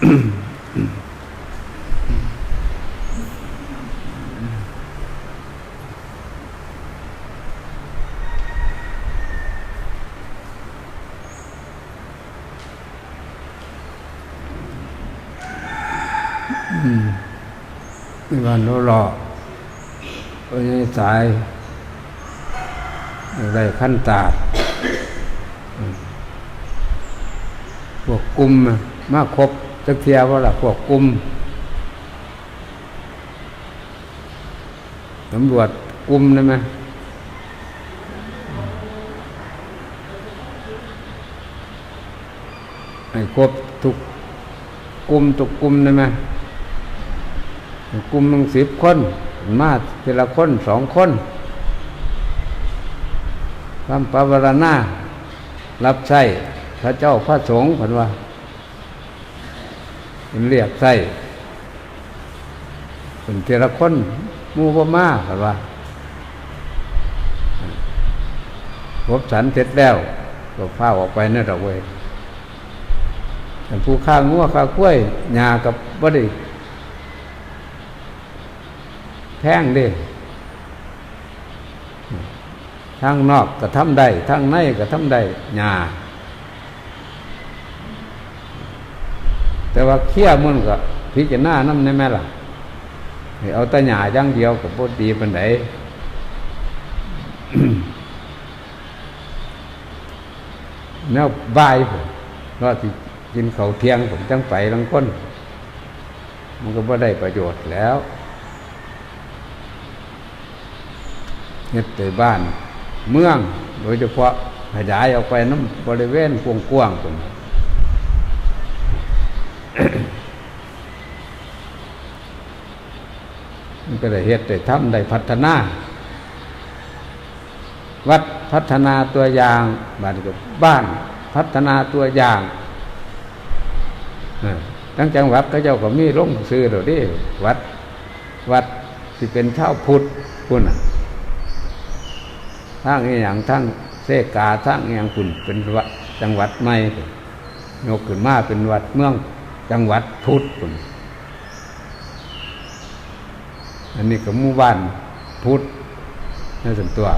มีวันรู้หลอกก็ยังสายอะไรขั้นตาดพวกกลุ่มมาครบ จักเทียว่าล่ะพวกกลุ่มตำรวจกลุ่มได้ไหมให้ครบทุกกลุ่มทุกกลุ่มได้ไหมกลุ่มหนึ่งสิบคน มาทีละคนสองคนทำปาวารณารับใช้พระเจ้าพระสงฆ์ผนว่า เป็นเรียกใช้เป็นเทีละคนมูบ่มาผนว่าพบสันเสร็จแล้วก็พาออกไปนั่นดอกเว้ยแต่ผู้ข้างงัวข้ากล้วยหญ้ากับบ่ได้แท่งเดิทางนอกก็ทำได้ทางในก็ทำได้หยา แต่ว่าเคี้ยมันก็พิจารณาน้ำในแม่ล่ะเอาต่หยาอย่างเดียวกับพดีเป็นไหนแนวบายผมรอที่กินเขาเทียงผมจังไปลังก้น มันก็บ่ได้ประโยชน์แล้วเฮ็ดแต่บ้าน เมือง โดยเฉพาะขยายออกไปน้ำบริเวณกว้างๆผม มันก็ได้เฮ็ดได้ทำได้พัฒนา วัดพัฒนาตัวอย่างบ้านก็บ้านพัฒนาตัวอย่างทั้งจังหวัดก็เจ้าก็มีลงซื้อเดี๋ยวนี้วัดวัดที่เป็นชาวพุทธพุ่นทั้งอย่างทั้งเสกาทั้งอย่างคุณเป็นวัดจังหวัดใหม่ยกขึ้นมาเป็นวัดเมืองจังหวัดพุทธคุณ อันนี้ก็หมู่บ้านพุทธนั่นส่วนตัว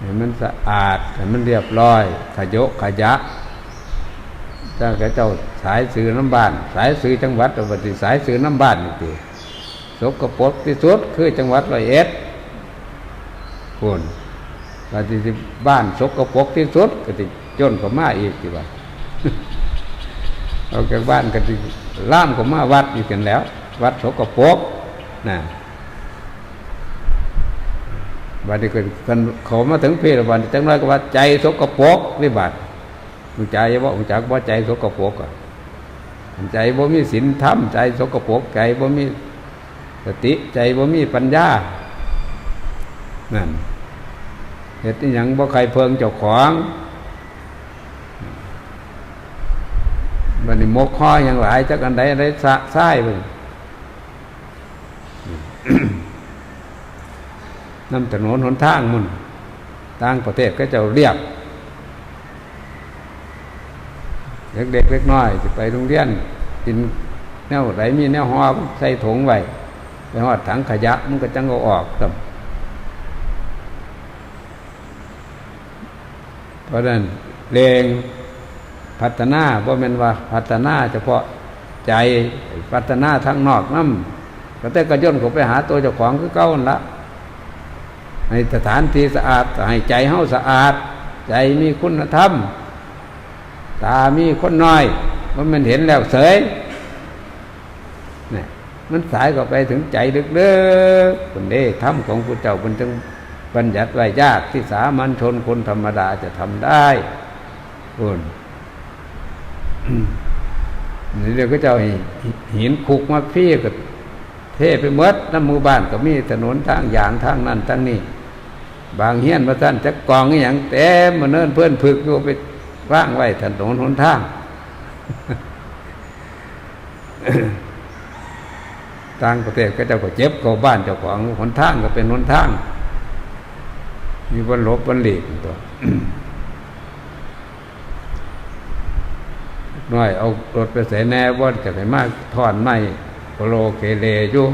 เห็นมันสะอาดเห็นมันเรียบร้อยขยกขยะถ้าแกเจ้าสายสื่อน้ำบ้าน สายสื่อจังหวัดปฏิสายสื่อน้ำบ้านนี่ตีสกปรกที่สุดคือจังหวัดร้อยเอ็ดคนปฏิสิบ้านสกปรกที่สุดก็ติจนก็มาอีกทีว่าเอาจากบ้านก็ติล่ามก็มาวัดอีกกันแล้ว วัดสกปรก นะบัดนี้ก็กันเขามาถึงเพศบัดนี้จังไรก็ว่าใจสกปรกนี่บัดมึงใจว่ามึงจักว่าใจสกปรกอะใจบ่มีศีลธรรมใจสกปรกใจบ่มีสติใจบ่มีปัญญานั่นเหตุที่ยังบ่ใครเพิงเจ้าของบันนี้มกข้ออย่างหลายจักอันใดอันใดสะไส้ไป นำถนนหนทางมันต่างประเทศก็จะเรียกเด็กเด็กเล็กน้อยจะไปโรงเรียนกินแนวไหนมีแนวหอใส่ถุงไว้ไปหอดถังขยะมันก็จังเอาออกครับเพราะนั้นเลงพัฒนาบ่แม่นว่าพัฒนาเฉพาะใจพัฒนาทั้งนอกน้ำก็แต่กระย่นเขาไปหาตัวเจ้าของคือเก้านั่นละ ให้สถานที่สะอาดให้ใจเฮาสะอาด ใจมีคุณธรรม ตามีคนน้อยว่ามันเห็นแล้วเสยนี่มันสายก็ไปถึงใจลึกๆคนเด้ธรรมของพระเจ้าเป็นจึงบัญญัติไว้ยากที่สามัญชนคนธรรมดาจะทำได้คุณนี่เดี๋ยวก็เจ้าหินขุกมาพี่ก็เทไปเมดน้ำมือบ้านก็มีถนนทางอย่างทางนั้นทางนี้ บางเฮียนมาท่านจะกองอย่างเต็มมาเนินเพื่อนผึกโยไปว่างไว้ถนนหนทางต่างประเทศก็เจ้าก็เจ็บเขาบ้านเจ้าของหนทางก็เป็นหนทาง มีบนลบบนหลีกตัวน้อยเอารถไปใส่แน่ว่าจะให้มากทอนไม้โปโลเกเลอยู่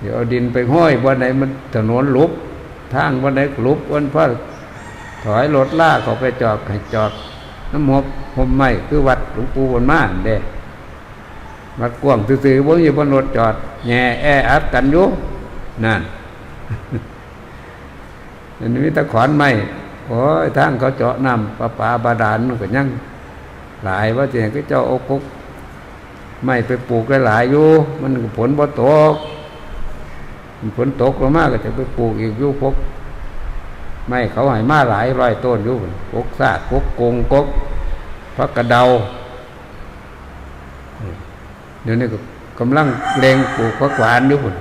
เดี๋ยวเอาดินไปห้อยวันไหนมันถนนลุบ ทางวันไหนหลุบวันพระถอยรถล่าเขาไปจอดให้จอดน้ำหบห่มไม้คือวัดหลวงปู่บนม่านเด้วัดกว้างซื่อๆบ่มีบนรถจอดแง่แออัดกันอยู่นั่นอันนี้ตะขอนไม้โอ้ยทางเขาเจาะน้ำประปาบาดาลมันก็ยังหลายว่าเจ้าก็เจ้าเอากกไม่ไปปลูกหลายๆอยู่มันผลบ่ตก มันตกลงมากก็จะไปปลูกอีกยู่พกไม่เขาให้มาหลายร้อยต้นอยู่พุ่นกกซากกกกงกกพักกระเดาเดี๋ยวนี้ก็กำลังเลงปลูกพักหวานยุพุ่น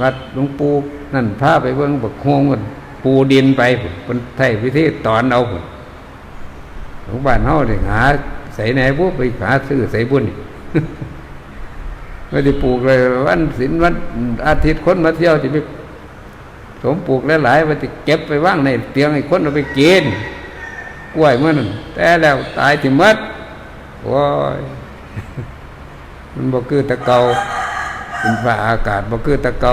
วัดหลวงปู่นั่นพาไปเบิ่งบักโฮงพุ่นปูดินไปพุ่นคนไทยวิธีตอนเอาพุ่นของบ้านเฮาเนี่ยหาใส่ไหนพวกไปหาซื้อใส่บุญ ไม่ได้ปลูกเลย วันศิลวันอาทิตย์คนมาเที่ยวจะไปสมปลูกหลายๆว่าจะเก็บไปว่างในเตียงให้คนเอาไปกินกล้วยมันนั่นแต่แล้วตายที่มัดโอ้ยมันบ่คือตะเกาเป็นฟ้าอากาศบ่คือตะเกา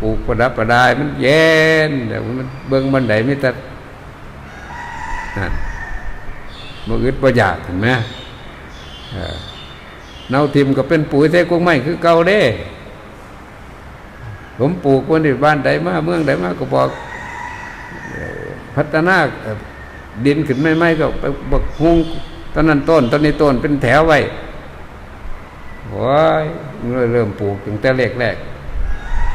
ปลูกประดับประดาย มันเย็นแต่มันเบิ่งบันไดไม่ตัดนั่นบ่อึดบ่อยากเห็นไหม เออเนาทิมก็เป็นปุ๋ยใส่กงไม้คือเก่าเด้ ผมปลูกวันนี้บ้านใดมาเมืองใดมาก็บอกเอ่อพัฒนาเอ่อดินขึ้นไม่ไม่ก็ไปบกฮุงตอนนั้นต้นตอนนี้ต้นเป็นแถวไว้โอ้ยมันเริ่มปลูกตั้งแต่แรกแรก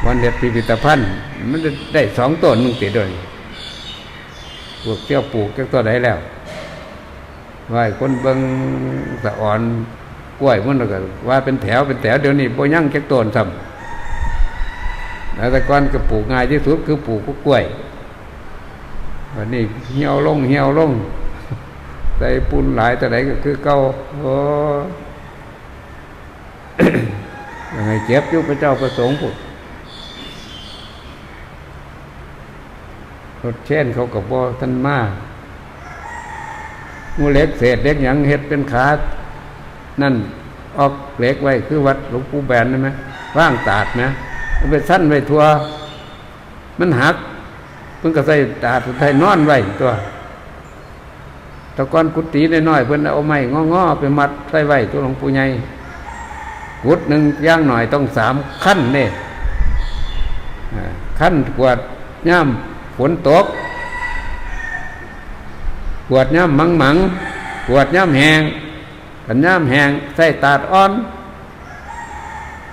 วันเด็ดพิพิธภัณฑ์มันได้สองต้นมึงติดด้วยพวกเที่ยวปลูกจักตัวใดแล้วว่าให้คนเบิงสะอ่อน กล้วยมันก็ว่าเป็นแถวเป็นแถวเดี๋ยวนี้บ่ยั่งจักต้นซ้ำแล้วแต่ก่อนก็ปลูกง่ายที่สุดคือปลูกกล้วยวันนี้เหี่ยวลงเหี่ยวลงใส่ปูนหลายแต่ไหนก็คือเก่าโอ้ยังไงเจ็บยู่พระเจ้าประสงค์พุดรถเช่นเขากับบ่ท่านมางูเล็กเศษเล็กหยังเฮ็ดเป็นขา นั่นออกเหล็กไว้คือวัดหลวงปู่แบนใช่ไหมว่างตาดนะเอาไปสั้นไว้ทัวมันหักเพิ่งก็ใส่ตาดใส่นอนไว้ตัวตะกอนกุฏิน้อยๆเพิ่นเอาไม้งอๆไปมัดใส่ไว้ตัวหลวงปู่ใหญ่กุดหนึ่งย่างหน่อยต้องสามขั้นเนี่ยขั้นกวดย่ำฝนตกปวดย่ำมังมังปวดย่ำแหง กันย่ำแหงใส่ตาดอ่อน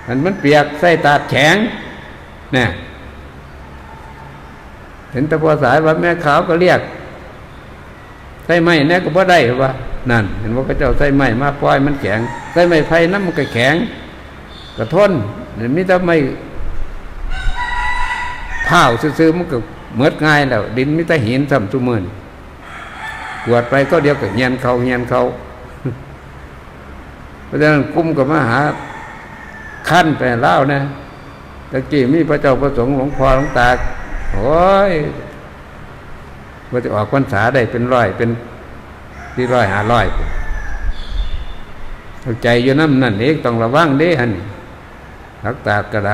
มันมันเปียกใส่ตาดแข็งเนี่ยเห็นตะพอสายว่าแม่ขาวก็เรียกใส่ไม้เนี่ยก็บ่ได้ว่านั่น เห็นว่าพระเจ้าใส่ไม้มาปล่อยมันแข็งใส่ไม้ไผ่น้ำมันก็แข็งกระทนเห็นมิต่ไม่เผาซื้อๆมันก็เมือดง่ายแล้ว ดินมิต่หินซ้ำทุกมือนกวดไปก็เดียวกับเงียนเขาเงียนเขา ราะฉะนั้นกุ้มกับมหาขั้นไปเล่านะตะกี้มีพระเจ้าประสงค์หลวงพ่อหลวงตาโอ้ยว่าจะออกพรรษาได้เป็นร้อยเป็นที่ร้อยหาร้อยเข้าใจอยู่น้ำนั่นเองต้องระวังเด้ฮันรักตากระได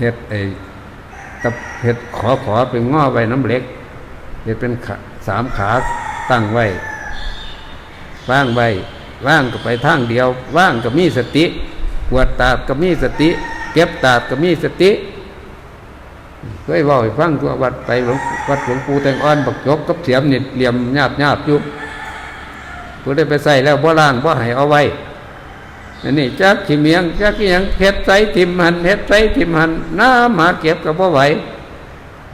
เฮ็ดไอ้กับเห็ดขอขอเป็นง้อไว้น้ำเล็กเห็ดเป็นสามขา ตั้งไว้ ว่างไว้ ว่างก็ไปทางเดียว ว่างก็มีสติกวดตาดก็มีสติ เก็บตาดก็มีสติเคยบอกให้ฟังตัววัดไปหลวงวัดหลวงปู่แตงอ่อนบักยกกับเสียมนิดเหลี่ยมหยาบหยาบอยู่ผู้ได้ไปใส่แล้วบ่ล่างบ่ให้เอาไว้อันนี้จักขี้เมียงจักขี้ยังเฮ็ดใส่ทิมหันเฮ็ดใส่ทิมหันน้ำหมาเก็บกับบ่ไหว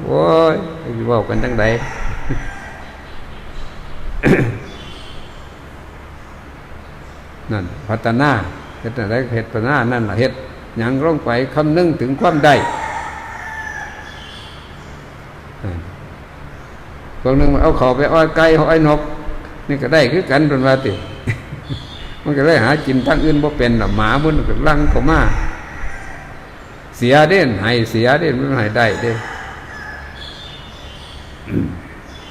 โอ้ยจะบอกกันจังใด นั่นพัฒนาเฮ็ดอะไรเฮ็ดพัฒนานั่นแหละเฮ็ดยังร่องไปคำนึงถึงความได้พวกนึงเอาเขาไปอ้อยไก่อ้อยนก นี่ก็ได้คือกันเป็นว่าติ มันก็เลยหากินทั้งอื่นบ่เป็นหรอหมามันก็ลังเข้ามาเสียเด่นให้เสียเด่นมันให้ได้เด้พ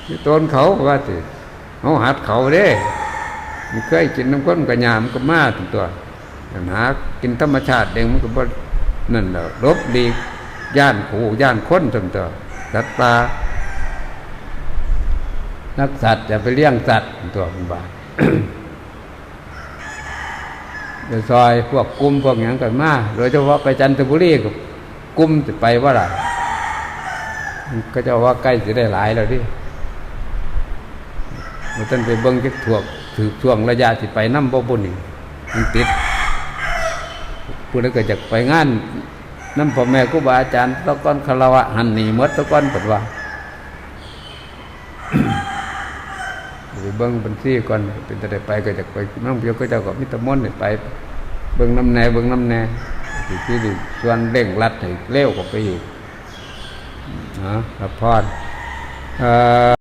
ที่ต้นเขาว่าสิเขาหัดเขาเด้ มันเคยกินน้ำก้นกระยามก็มาถึงตัวหากินธรรมชาติเองมันก็บ่นั่นแหละลบดีย่านผูย่านค้นถึงตัวสัตว์ปลานักสัตว์จะไปเลี้ยงสัตว์ตัวมันบาเดซอยพวกกลุ่มพวกหยังกันมาโดยเฉพาะไปจันทบุรีกับกลุ่มจะไปว่าล่ะมันก็จะว่าใกล้จะได้หลายแล้วดิมันต้องไปเบิ้งจักถวง ถือช่วงระยะที่ไปน้ำบ่บุญนี่มันติดผู้ใดก็จะไปงานน้ำพ่อแม่ครูบาอาจารย์ตะก้อนคารวะหันหนีมดตะก้อนปดว่าไปเบิ้งบัญชีก่อนเป็นจะได้ไปก็จะไปน้องเพียวก็จ้าก็มิตรมนต์เนี่ยไป เบิ้งน้ำแน่เบิ้งน้ำแน่ที่ที่ดิส่วนเร่งรัดให้เร็วกว่าไปอีกนะรับพรอ่อ